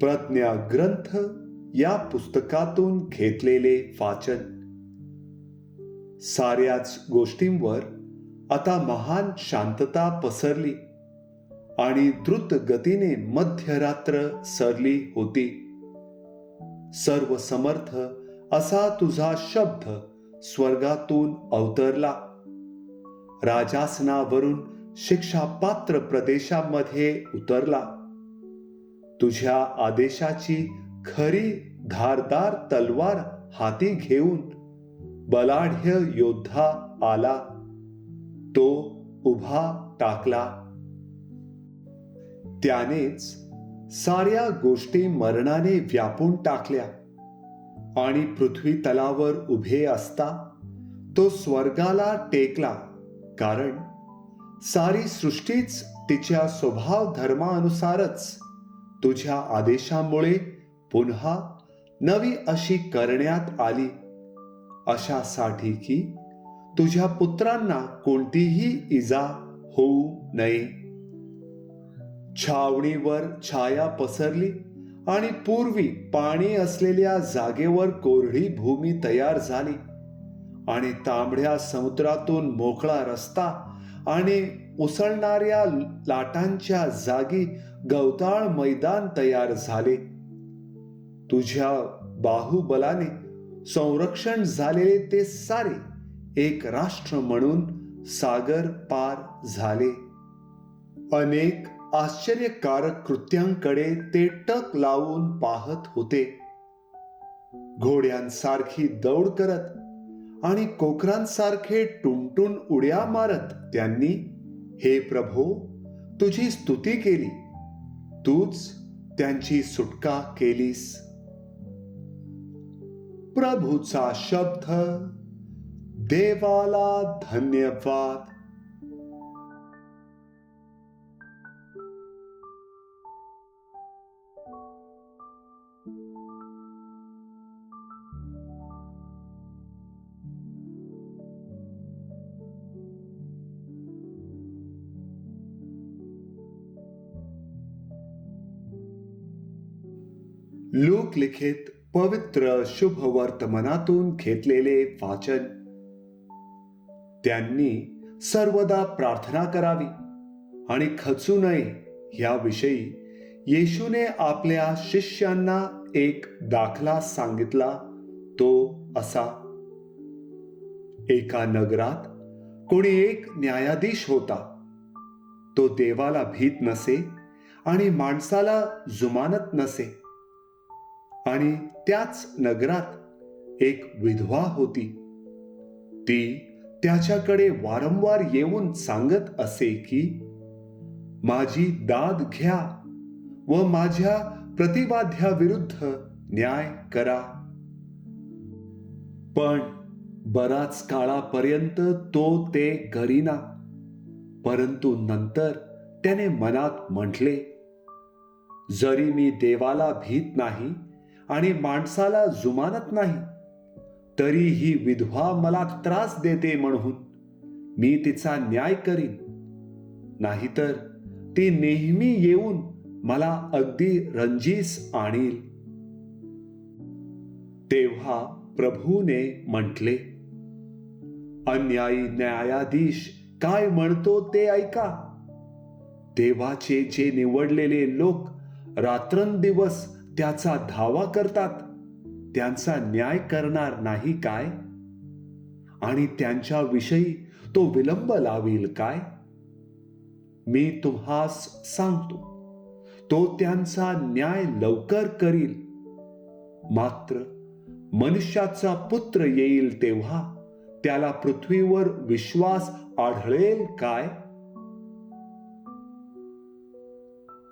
प्रज्ञा ग्रंथ या पुस्तकातून घेतलेले वाचन. साऱ्याच गोष्टींवर आता महान शांतता पसरली आणि द्रुत गतीने मध्यरात्र सरली होती. सर्व समर्थ असा तुझा शब्द स्वर्गातून अवतरला. राजासनावरून शिक्षापात्र प्रदेशामध्ये उतरला. तुझ्या आदेशाची खरी धारदार तलवार हाती घेऊन बलाढ्य योद्धा आला. तो उभा टाकला. त्यानेच साऱ्या गोष्टी मरणाने व्यापून टाकल्या आणि पृथ्वी तलावर उभे असता तो स्वर्गाला टेकला कारण सारी सृष्टीच तिच्या स्वभाव धर्मानुसारच तुझ्या आदेशामुळे पुन्हा नवी अशी करण्यात आली. अशासाठी की तुझ्या पुत्रांना कोणतीही इजा होऊ नये. छावणीवर छाया पसरली आणि पूर्वी पाणी असलेल्या जागेवर कोरडी भूमी तयार झाली आणि तांबड्या समुद्रातून मोकळा रस्ता आणि उसळणाऱ्या लाटांच्या जागी गवताळ मैदान तयार झाले. तुझ्या बाहुबलाने संरक्षण झालेले ते सारे एक राष्ट्र म्हणून सागर पार झाले. अनेक आश्चर्यकारक कृत्यांकडे ते टक लावून पाहत होते. घोड्यांसारखी दौड करत आणि कोकरांसारखे टुमटुन उड्या मारत त्यांनी हे प्रभो तुझी स्तुती केली. तूच त्यांची सुटका केलीस. प्रभूचा शब्द देवाला धन्यवाद. लोकलिखित पवित्र शुभ वर्तमानातून घेतलेले वाचन. त्यांनी सर्वदा प्रार्थना करावी आणि खचू नये याविषयी येशूने आपल्या शिष्यांना एक दाखला सांगितला तो असा एका नगरात कोणी एक न्यायाधीश होता. तो देवाला भीत नसे आणि माणसाला जुमानत नसे. आणि त्याच नगरात एक विधवा होती. ती त्याच्याकडे वारंवार येऊन सांगत असे की माझी दाद घ्या व माझ्या प्रतिवाद्याविरुद्ध न्याय करा. पण बराच काळापर्यंत तो ते करीना परंतु नंतर त्याने मनात म्हटले जरी मी देवाला भीत नाही आणि माणसाला जुमानत नाही. तरी ही विधवा मला त्रास देते म्हणून मी तिचा न्याय करीन. नाहीतर ती नेहमी येऊन मला अगदी रंजीस आणील. तेव्हा प्रभूने म्हटले अन्यायी न्यायाधीश काय म्हणतो ते ऐका. देवाचे जे निवडलेले लोक रात्रंदिवस त्याचा धावा करतात. त्यांचा न्याय करणार नाही काय? आणि त्यांच्याविषयी तो विलंब लावील काय? मी तुम्हास सांगतो तो त्यांचा न्याय लवकर करील. मात्र मनुष्याचा पुत्र येईल तेव्हा त्याला पृथ्वीवर विश्वास आढळेल काय?